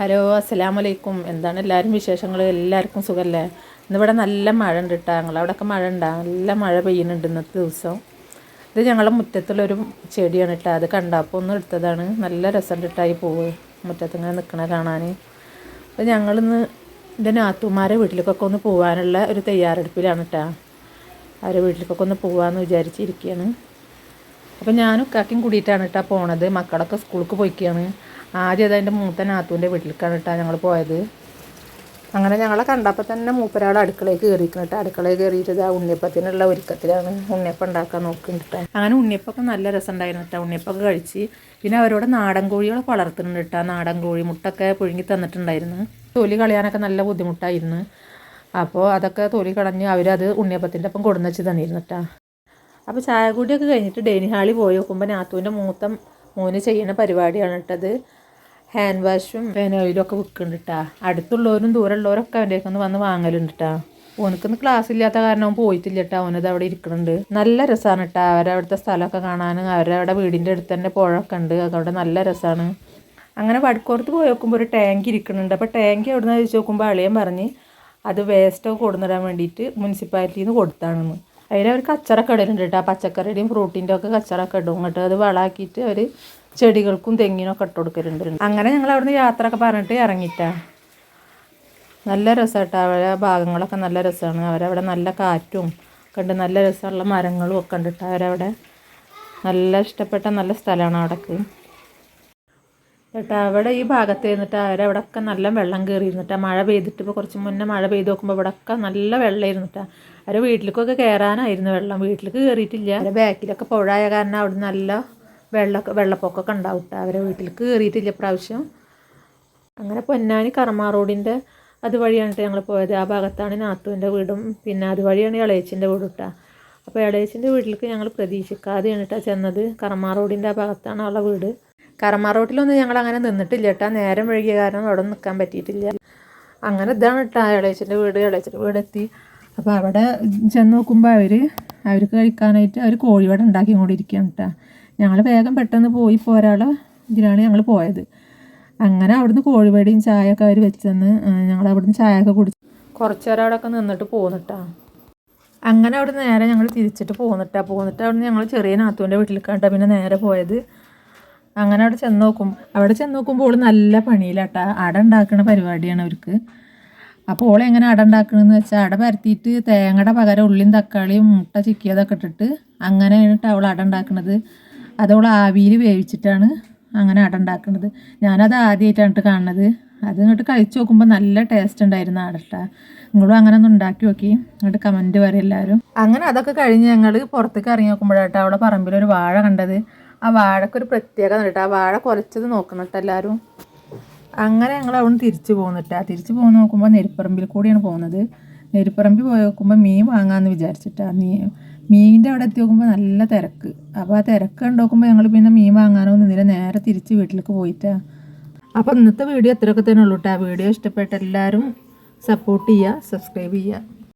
Hello അസ്സലാമലൈക്കും. എന്താണ് എല്ലാവരും വിശേഷങ്ങൾ എല്ലാവർക്കും സുഖമല്ലേ ഇന്നിവിടെ നല്ല മഴ ഉണ്ട് കേട്ടോ ഞങ്ങളവിടെയൊക്കെ മഴ ഉണ്ടാ നല്ല മഴ പെയ്യുന്നുണ്ട് ഇന്നത്തെ ദിവസം. ഇത് ഞങ്ങളുടെ മുറ്റത്തുള്ളൊരു ചെടിയാണ് കേട്ടോ അത് കണ്ടപ്പോൾ ഒന്ന് എടുത്തതാണ്. നല്ല രസം ഇട്ടായി പോവ്. മുറ്റത്തിങ്ങനെ നിൽക്കണ കാണാൻ. അപ്പോൾ ഞങ്ങളിന്ന് എന്റെ നാത്തുമാരെ വീട്ടിലേക്കൊക്കെ ഒന്ന് പോകാനുള്ള ഒരു തയ്യാറെടുപ്പിലാണ് കേട്ടോ അവരെ വീട്ടിലേക്കൊക്കെ ഒന്ന് പോകാമെന്ന് വിചാരിച്ചിരിക്കുകയാണ്. അപ്പം ഞാനും കാക്കും കൂടിയിട്ടാണ് കേട്ടോ പോണത്. മക്കളൊക്കെ സ്കൂൾക്ക് പോയിക്കാണ്. ആദ്യം അത് എന്റെ മൂത്ത നാത്തൂന്റെ വീട്ടിലേക്കാണ് കേട്ടോ ഞങ്ങൾ പോയത്. അങ്ങനെ ഞങ്ങളെ കണ്ടപ്പോൾ തന്നെ മൂപ്പരാൾ അടുക്കളയിൽ കയറിയിരിക്കണം കേട്ടോ അടുക്കളയിൽ കയറിയിട്ട് ആ ഉണ്ണിയപ്പത്തിനുള്ള ഒരുക്കത്തിലാണ് ഉണ്ണിയപ്പം ഉണ്ടാക്കാൻ നോക്കുന്നുണ്ട് അങ്ങനെ ഉണ്ണിയപ്പൊക്കെ നല്ല രസം ഉണ്ടായിരുന്നു കേട്ടോ ഉണ്ണിയപ്പൊക്കെ കഴിച്ച് പിന്നെ അവരോട് നാടൻ കോഴികളെ വളർത്തുന്നുണ്ട് കേട്ടോ നാടൻ കോഴി മുട്ടൊക്കെ പുഴുങ്ങി തന്നിട്ടുണ്ടായിരുന്നു. തൊലി കളയാനൊക്കെ നല്ല ബുദ്ധിമുട്ടായിരുന്നു. അപ്പോൾ അതൊക്കെ തൊലി കളഞ്ഞ് അവരത് ഉണ്ണിയപ്പത്തിന്റെ ഒപ്പം കൊടുന്ന് വെച്ച് തന്നിരുന്നു കേട്ടോ അപ്പോൾ ചായ കൂടിയൊക്കെ കഴിഞ്ഞിട്ട് ഡൈനിങ് ഹാളിൽ പോയി നോക്കുമ്പോൾ നാത്തൂന്റെ മൂത്ത മോന് ചെയ്യുന്ന പരിപാടിയാണ് കേട്ടത് ഹാൻഡ് വാഷും ഓയിലും ഒക്കെ വിൽക്കുന്നുണ്ട് കേട്ടാ അടുത്തുള്ളവരും ദൂരമുള്ളവരൊക്കെ അവന്റെ ഒന്ന് വന്ന് വാങ്ങലുണ്ട് കേട്ടാ ഓനക്കൊന്ന് ക്ലാസ് ഇല്ലാത്ത കാരണം അവൻ പോയിട്ടില്ല കേട്ടോ അവനത് അവിടെ ഇരിക്കുന്നുണ്ട്. നല്ല രസമാണ് കേട്ടോ അവരവിടുത്തെ സ്ഥലമൊക്കെ കാണാനും അവരവിടെ വീടിന്റെ അടുത്ത് തന്നെ പുഴയൊക്കെ ഉണ്ട്. അവിടെ നല്ല രസമാണ് അങ്ങനെ വടക്കോർത്ത് പോയി നോക്കുമ്പോൾ ഒരു ടാങ്ക് ഇരിക്കുന്നുണ്ട്. അപ്പോൾ ടാങ്ക് എവിടെ നിന്ന് ചോദിച്ച് നോക്കുമ്പോൾ അളിയൻ പറഞ്ഞ് അത് വേസ്റ്റൊക്കെ കൊടുന്നിടാൻ വേണ്ടിയിട്ട് മുനിസിപ്പാലിറ്റിയിൽ നിന്ന് കൊടുത്താണെന്ന്. അതിലവർ കച്ചറൊക്കെ ഇടലുണ്ട് കേട്ടോ. പച്ചക്കറിയുടെയും ഫ്രൂട്ടിന്റെ ഒക്കെ കച്ചറൊക്കെ ഇടും. കേട്ടോ അത് വളമാക്കിയിട്ട് അവർ ചെടികൾക്കും തെങ്ങിനൊക്കെ ഇട്ട് കൊടുക്കലുണ്ട്. അങ്ങനെ ഞങ്ങൾ അവിടുന്ന് യാത്രയൊക്കെ പറഞ്ഞിട്ട് ഇറങ്ങിയിട്ടാ നല്ല രസമായിട്ട് അവരെ ഭാഗങ്ങളൊക്കെ നല്ല രസമാണ് അവരവിടെ നല്ല കാറ്റും ഒക്കെ ഉണ്ട്. നല്ല രസമുള്ള മരങ്ങളും ഒക്കെ ഉണ്ട് കേട്ടോ. അവരവിടെ നല്ല ഇഷ്ടപ്പെട്ട നല്ല സ്ഥലമാണ് അവിടേക്ക്. കേട്ടോ അവിടെ ഈ ഭാഗത്ത് ഇരുന്നിട്ട് ഒക്കെ നല്ല വെള്ളം കയറി ഇരുന്നിട്ടാ മഴ പെയ്തിട്ട് ഇപ്പോൾ കുറച്ച് മുന്നേ മഴ പെയ്ത് നോക്കുമ്പോൾ ഇവിടെയൊക്കെ നല്ല വെള്ളം ഇരുന്നിട്ടാ അവരെ വീട്ടിലേക്കൊക്കെ കയറാനായിരുന്നു വെള്ളം. വീട്ടിലേക്ക് കയറിയിട്ടില്ല അവരെ ബാക്കിലൊക്കെ പുഴയായ കാരണം അവിടെ നല്ല വെള്ളമൊക്കെ വെള്ളപ്പൊക്കമൊക്കെ ഉണ്ടാവും കേട്ടോ അവരെ വീട്ടിലേക്ക് കയറിയിട്ടില്ല പ്രാവശ്യം അങ്ങനെ പൊന്നാനി കർമ്മ റോഡിന്റെ അതുവഴിയാണ് ഞങ്ങൾ പോയത്. ആ ഭാഗത്താണ് നാത്തുവിന്റെ വീടും പിന്നെ അതുവഴിയാണ് ഇളയച്ചിന്റെ വീടും കേട്ടോ അപ്പോൾ ഇളയച്ചിന്റെ വീട്ടിലേക്ക് ഞങ്ങൾ പ്രതീക്ഷിക്കാതെയാണ് കേട്ടോ ചെന്നത്. കർമ്മ റോഡിന്റെ ആ ഭാഗത്താണ് ഉള്ള വീട്. കർമ്മ റോട്ടിലൊന്നും ഞങ്ങൾ അങ്ങനെ നിന്നിട്ടില്ല കേട്ടോ നേരം വഴുകിയ കാരണം അവിടെ നിൽക്കാൻ പറ്റിയിട്ടില്ല. അങ്ങനെ ഇതാണ് കേട്ടോ ഇളയച്ചന്റെ വീട്. ഇളയച്ചന്റെ വീട് എത്തി അപ്പോൾ അവിടെ ചെന്ന് നോക്കുമ്പോൾ അവർ അവർക്ക് കഴിക്കാനായിട്ട് അവർ കോഴിവട ഉണ്ടാക്കി കൊണ്ടിരിക്കുകയാണ് കേട്ടോ ഞങ്ങൾ വേഗം പെട്ടെന്ന് പോയി പോരാളെ ഇതിനാണ് ഞങ്ങൾ പോയത്. അങ്ങനെ അവിടുന്ന് കോഴിവടയും ചായയൊക്കെ അവർ വെച്ചെന്ന് ഞങ്ങൾ അവിടുന്ന് ചായയൊക്കെ കുടിച്ച് കുറച്ച് നേരം അവിടെയൊക്കെ നിന്നിട്ട് പോന്നിട്ടാ അങ്ങനെ അവിടെ നേരെ ഞങ്ങൾ തിരിച്ചിട്ട് പോന്നിട്ടാ പോന്നിട്ട് അവിടെ ഞങ്ങൾ ചെറിയ നാത്തുവിന്റെ വീട്ടിലേക്കാട്ടാ പിന്നെ നേരെ പോയത്. അങ്ങനെ അവിടെ ചെന്ന് നോക്കും. അവിടെ ചെന്ന് നോക്കുമ്പോൾ നല്ല പണിയിലാട്ടാ. അട ഉണ്ടാക്കുന്ന പരിപാടിയാണ് അവർക്ക് അപ്പോൾ ഓളെ എങ്ങനെ അട ഉണ്ടാക്കണമെന്ന് വെച്ചാൽ അട പരത്തിയിട്ട് തേങ്ങയുടെ പകരം ഉള്ളിയും തക്കാളിയും മുട്ട ചിക്കിയതൊക്കെ ഇട്ടിട്ട് അങ്ങനെയാണ് കേട്ടോ അവൾ അട ഉണ്ടാക്കുന്നത് അത് അവൾ ആവിയിൽ വേവിച്ചിട്ടാണ് അങ്ങനെ അട ഉണ്ടാക്കുന്നത് ഞാനത് ആദ്യമായിട്ടാണ് കാണുന്നത് അത് ഇങ്ങോട്ട് കഴിച്ച് നോക്കുമ്പോൾ നല്ല ടേസ്റ്റ് ഉണ്ടായിരുന്നു അടട്ട. നിങ്ങളും അങ്ങനെ ഒന്ന് ഉണ്ടാക്കി നോക്കി. എന്നിട്ട് കമന്റ് പറയും എല്ലാവരും. അങ്ങനെ അതൊക്കെ കഴിഞ്ഞ് ഞങ്ങൾ പുറത്തേക്ക് ഇറങ്ങി നോക്കുമ്പോഴാട്ടോ അവിടെ പറമ്പിലൊരു വാഴ കണ്ടത്. ആ വാഴക്കൊരു പ്രത്യേകത കേട്ടോ. ആ വാഴ കുറച്ചത് നോക്കണം എല്ലാവരും. അങ്ങനെ ഞങ്ങൾ അവിടെ തിരിച്ചു പോകുന്നിട്ടാ തിരിച്ചു പോകുന്ന നോക്കുമ്പോൾ നെരിപ്പറമ്പിൽ കൂടിയാണ് പോകുന്നത്. നെരിപ്പറമ്പിൽ പോയി നോക്കുമ്പോൾ മീൻ വാങ്ങാമെന്ന് വിചാരിച്ചിട്ടാ. മീ മീനിന്റെ അവിടെ എത്തി നോക്കുമ്പോൾ നല്ല തിരക്ക്. അപ്പോൾ ആ തിരക്ക് കണ്ടു നോക്കുമ്പോൾ ഞങ്ങൾ പിന്നെ മീൻ വാങ്ങാനോ നിന്നില്ല നേരെ തിരിച്ച് വീട്ടിലേക്ക് പോയിട്ടാ. അപ്പോൾ ഇന്നത്തെ വീഡിയോ ഇത്രയൊക്കെ തന്നെ ഉള്ളൂ കേട്ടോ. വീഡിയോ ഇഷ്ടപ്പെട്ട എല്ലാവരും സപ്പോർട്ട് ചെയ്യുക സബ്സ്ക്രൈബ് ചെയ്യുക.